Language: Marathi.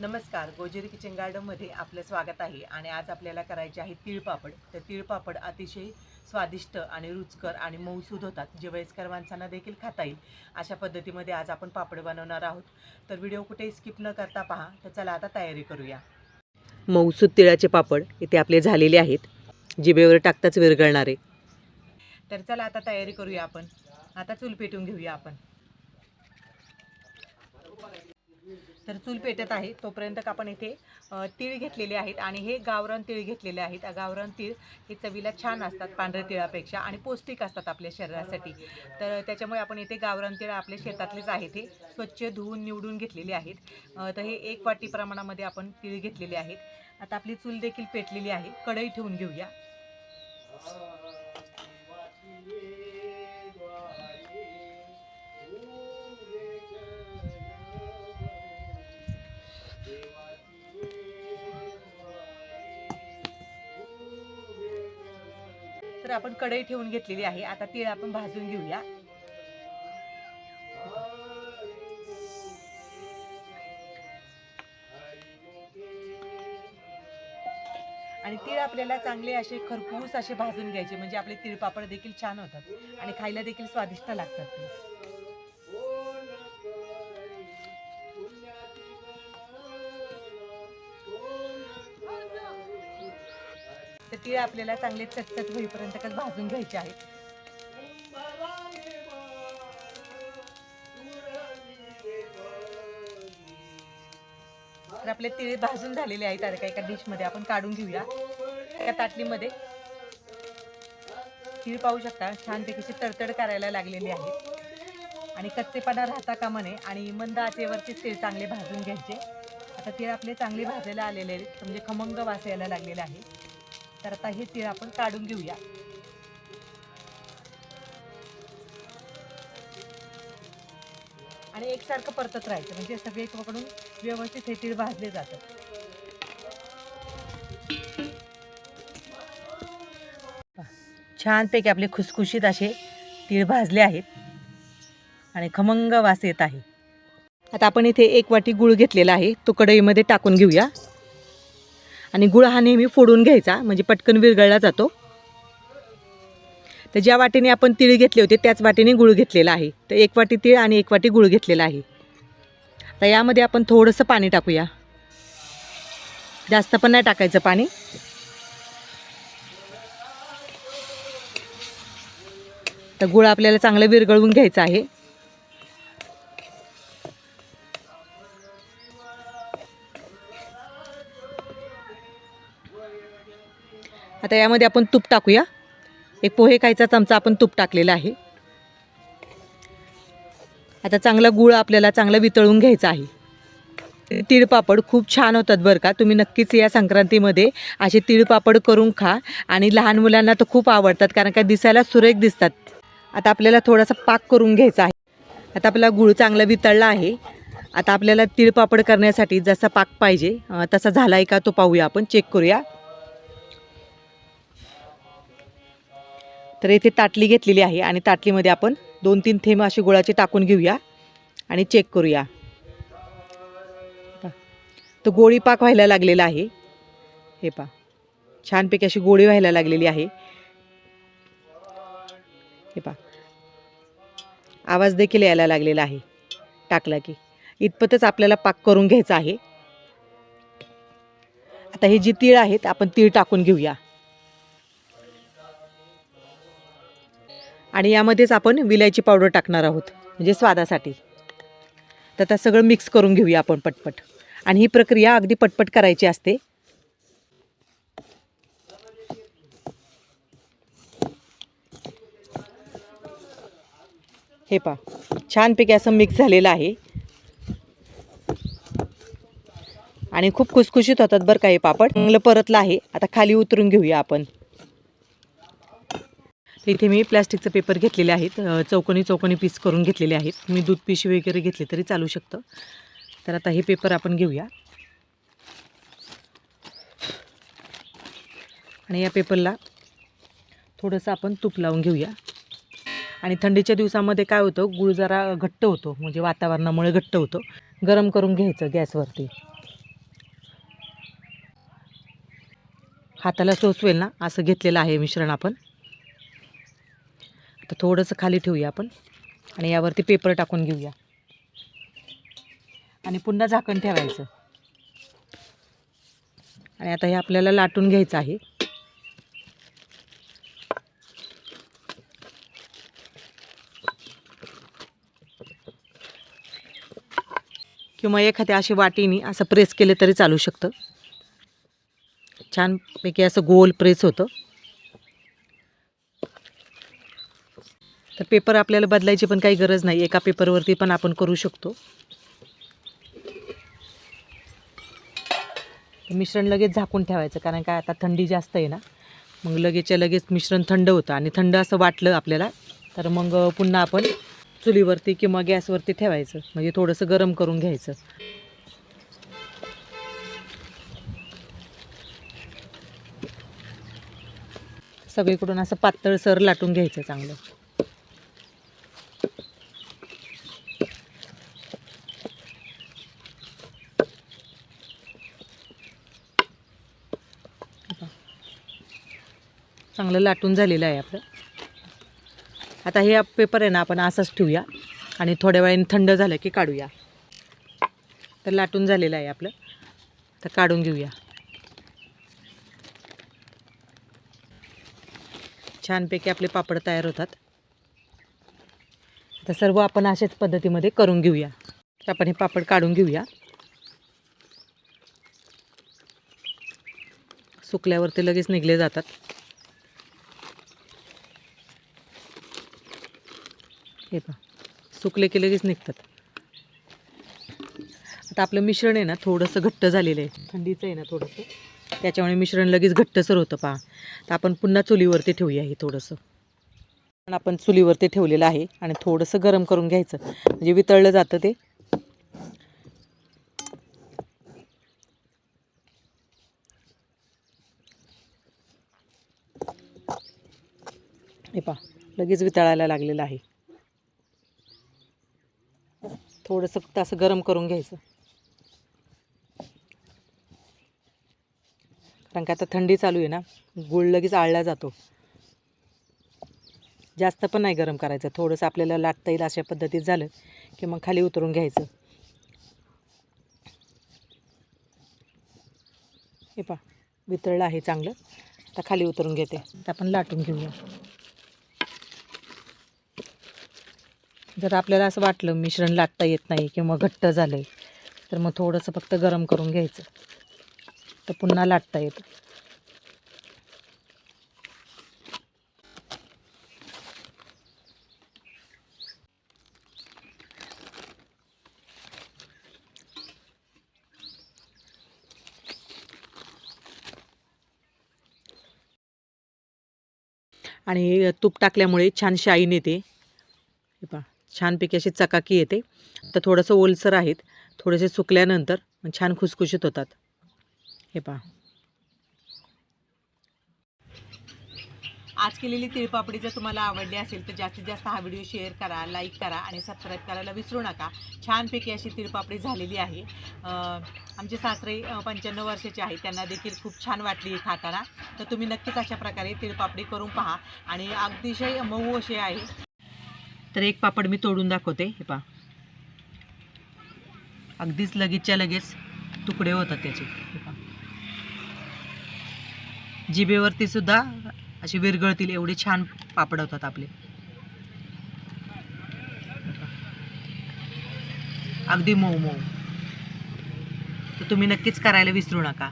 नमस्कार गोजेरी किचन गार्डनमध्ये आपलं स्वागत आहे आणि आज आपल्याला करायचे आहे तिळपापड तर तिळपापड अतिशय स्वादिष्ट आणि रुचकर आणि मऊसूद होतात. जे वयस्कर माणसांना देखील खाता येईल. अशा पद्धतीमध्ये आज आपण पापड बनवणार आहोत. तर व्हिडिओ कुठेही स्किप न करता पहा. तर चला आता तयारी करूया. मऊसूद तिळाचे पापड इथे आपले झालेले आहेत. जिभेवर टाकताच विरघळणारे. तर चला आता तयारी करूया आपण. आता चूल पेटून घेऊया आपण. तर चूल पेटत आहे. तोपर्यंत आपण इथे तीळ घेतलेले आहेत आणि हे गावरान तीळ घेतलेले आहेत. गावरान तीळ हे चवीला छान असतात पांढऱ्या तिळापेक्षा आणि पौष्टिक असतात आपल्या शरीरासाठी. तर त्याच्यामुळे आपण इथे गावरान तीळ आपल्या शेतातलेच आहेत हे. स्वच्छ धुवून निवडून घेतलेले आहेत. तर हे एक वाटी प्रमाणामध्ये आपण तीळ घेतलेले आहेत. आता आपली चूल देखील पेटलेली आहे. कढई ठेवून घेऊया. तर आपण कढई ठेवून घेतलेली आहे. आता तीळ आपण भाजून घेऊया. आणि तीळ आपल्याला चांगले असे खरपूस असे भाजून घ्यायचे. म्हणजे आपले तीळ पापड देखील छान होतात. आणि खायला देखील स्वादिष्ट लागतात ते. तर तीळ आपल्याला चांगले चटचट होईपर्यंत भाजून घ्यायचे आहेत तर आपले तिळ भाजून झालेले आहेत. आता एका डिशमध्ये आपण काढून घेऊया. एका ताटलीमध्ये. तीळ पाहू शकता छानपैकी तडतड करायला लागलेली आहे. आणि कच्चेपणा राहता कामा नये आणि मंद आचेवरती तीळ चांगले भाजून घ्यायचे. आता तीळ आपले चांगले भाजायला आलेले आहेत. म्हणजे खमंग वास यायला लागलेला आहे. तर आता हे तीळ आपण काढून घेऊया. आणि एकसारखं परतत राहायचं म्हणजे सगळे एकमेकडून व्यवस्थित हे तीळ भाजले जातात. छानपैकी आपले खुसखुशीत असे तीळ भाजले आहेत आणि खमंग वास येत आहे. आता आपण इथे एक वाटी गुळ घेतलेला आहे तो कढईमध्ये टाकून घेऊया. आणि गुळ हा नेहमी फोडून घ्यायचा म्हणजे पटकन विरघळला जातो. तर ज्या वाटीने आपण तीळ घेतले होते त्याच वाटीने गुळ घेतलेला आहे. तर एक वाटी तीळ आणि एक वाटी गुळ घेतलेला आहे. तर यामध्ये आपण थोडंसं पाणी टाकूया. जास्त पण नाही टाकायचं पाणी. तर गुळ आपल्याला चांगलं विरघळवून घ्यायचं आहे. आता यामध्ये आपण तूप टाकूया. एक पोहे खायचा चमचा आपण तूप टाकलेला आहे. आता चांगला गुळ आपल्याला चांगला वितळून घ्यायचा आहे. तिळपापड खूप छान होतात बरं का. तुम्ही नक्कीच या संक्रांतीमध्ये असे तिळपापड करून खा आणि लहान मुलांना तर खूप आवडतात कारण का दिसायला सुरेख दिसतात. आता आपल्याला थोडासा पाक करून घ्यायचा आहे. आता आपला गुळ चांगला वितळला आहे. आता आपल्याला तिळपापड करण्यासाठी जसा पाक पाहिजे तसा झाला आहे का तो पाहूया आपण. चेक करूया. तर इथे ताटली घेतलेली आहे आणि ताटलीमध्ये आपण दोन तीन थेंब असे गुळाचे टाकून घेऊया आणि चेक करूया. तर तो गोळी पाक व्हायला लागलेला आहे. हे पा छानपैकी अशी गोळी व्हायला लागलेली आहे. हे पा आवाज देखील यायला लागलेला आहे टाकला की. इतपतच आपल्याला पाक करून घ्यायचा आहे. आता हे जी तीळ आहेत आपण तीळ टाकून घेऊया. आणि यामध्येच आपण विलायची पावडर टाकणार आहोत म्हणजे स्वादासाठी. तर आता सगळं मिक्स करून घेऊया आपण पटपट. आणि ही प्रक्रिया अगदी पटपट करायची असते. हे पा छानपैकी असं मिक्स झालेलं आहे. आणि खूप खुसखुशीत होतात बरं का हे पापड. चांगलं परतलं आहे. आता खाली उतरून घेऊया आपण. इथे मी प्लॅस्टिकचं पेपर घेतलेले आहेत. चौकोनी चौकोनी पीस करून घेतलेले आहेत. मी दूध पिशवी वगैरे घेतले तरी चालू शकतं. तर आता हे पेपर आपण घेऊया. आणि या पेपरला थोडंसं आपण तूप लावून घेऊया. आणि थंडीच्या दिवसामध्ये काय होतं गुळ जरा घट्ट होतो. म्हणजे वातावरणामुळे घट्ट होतो. गरम करून घ्यायचं गॅसवरती. हाताला सोसवेल ना? असं घेतलेलं आहे मिश्रण आपण. आता थोडंसं खाली ठेवूया आपण आणि यावरती पेपर टाकून घेऊया. आणि पुन्हा झाकण ठेवायचं. आणि आता हे आपल्याला लाटून घ्यायचं आहे. किंवा एखाद्या अशी वाटीनी असं प्रेस केले तरी चालू शकतं. छानपैकी असं गोल प्रेस होतं. तर पेपर आपल्याला बदलायची पण काही गरज नाही. एका पेपरवरती पण आपण करू शकतो. मिश्रण लगेच झाकून ठेवायचं कारण काय आता थंडी जास्त आहे ना. मग लगेचच्या लगेच मिश्रण थंड होतं आणि थंड असं वाटलं आपल्याला तर मग पुन्हा आपण चुलीवरती किंवा गॅसवरती ठेवायचं. म्हणजे थोडंसं गरम करून घ्यायचं. सगळीकडून असं पातळ सर लाटून घ्यायचं चांगलं. चांगलं लाटून झालेलं आहे आपलं. आता हे पेपर आहे ना आपण असंच ठेवूया. आणि थोड्या वेळाने थंड झालं की काढूया. तर लाटून झालेलं आहे आपलं. तर काढून घेऊया. छानपैकी आपले पापड तयार होतात. तर सर्व आपण अशाच पद्धतीमध्ये करून घेऊया. तर आपण हे पापड काढून घेऊया. सुकल्यावरती लगेच निघले जातात. हे पहा. सुकले की लगेच निघतात. आता आपलं मिश्रण आहे ना थोडंसं घट्ट झालेलं आहे. थंडीचं आहे ना थोडंसं. त्याच्यामुळे मिश्रण लगेच घट्टसर होतं पहा. तर आपण पुन्हा चुलीवरती ठेवूया हे थोडंसं. पण आपण चुलीवरती ठेवलेलं आहे आणि थोडंसं गरम करून घ्यायचं. म्हणजे वितळलं जातं ते. हे पहा लगेच वितळायला लागलेलं आहे. थोडंसं फक्त असं गरम करून घ्यायचं. कारण का आता थंडी चालू आहे ना गुळ लगेच आळला जातो. जास्त पण नाही गरम करायचं. थोडंसं आपल्याला लाटता येईल अशा पद्धतीत झालं की मग खाली उतरून घ्यायचं. हे पा वितळलं आहे चांगलं. आता खाली उतरून घेते. आता आपण लाटून घेऊया. जर आपल्याला असं वाटलं मिश्रण लाटता येत नाही किंवा घट्ट झालं आहे तर मग थोडंसं फक्त गरम करून घ्यायचं. तर पुन्हा लाटता येतं. आणि तूप टाकल्यामुळे छान शाईन येते. हे पहा. छानपैकी अशी चकाकी येते. तर थोडंसं ओलसर आहेत. थोडेसे सुकल्यानंतर छान खुसखुशीत होतात. हे पहा. आज केलेली तिळपापडी जर तुम्हाला आवडली असेल तर जास्तीत जास्त हा व्हिडिओ शेअर करा लाईक करा आणि सबस्क्राईब करायला विसरू नका. छानपैकी अशी तिळपापडी झालेली आहे. आमचे सासरे पंच्याण्णव वर्षाचे आहेत. त्यांना देखील खूप छान वाटली खाताना. तर तुम्ही नक्कीच अशा प्रकारे तिळपापडी करून पहा. आणि अतिशय मऊ अशी आहे. तर एक पापड मी तोडून दाखवते. हे पा अगदीच लगेचच्या लगेच तुकडे होतात त्याचे. हे पहा. जिभेवरती सुद्धा असे विरगळतील एवढे छान पापड होतात आपले. अगदी मऊ मऊ. तर तुम्ही नक्कीच करायला विसरू नका.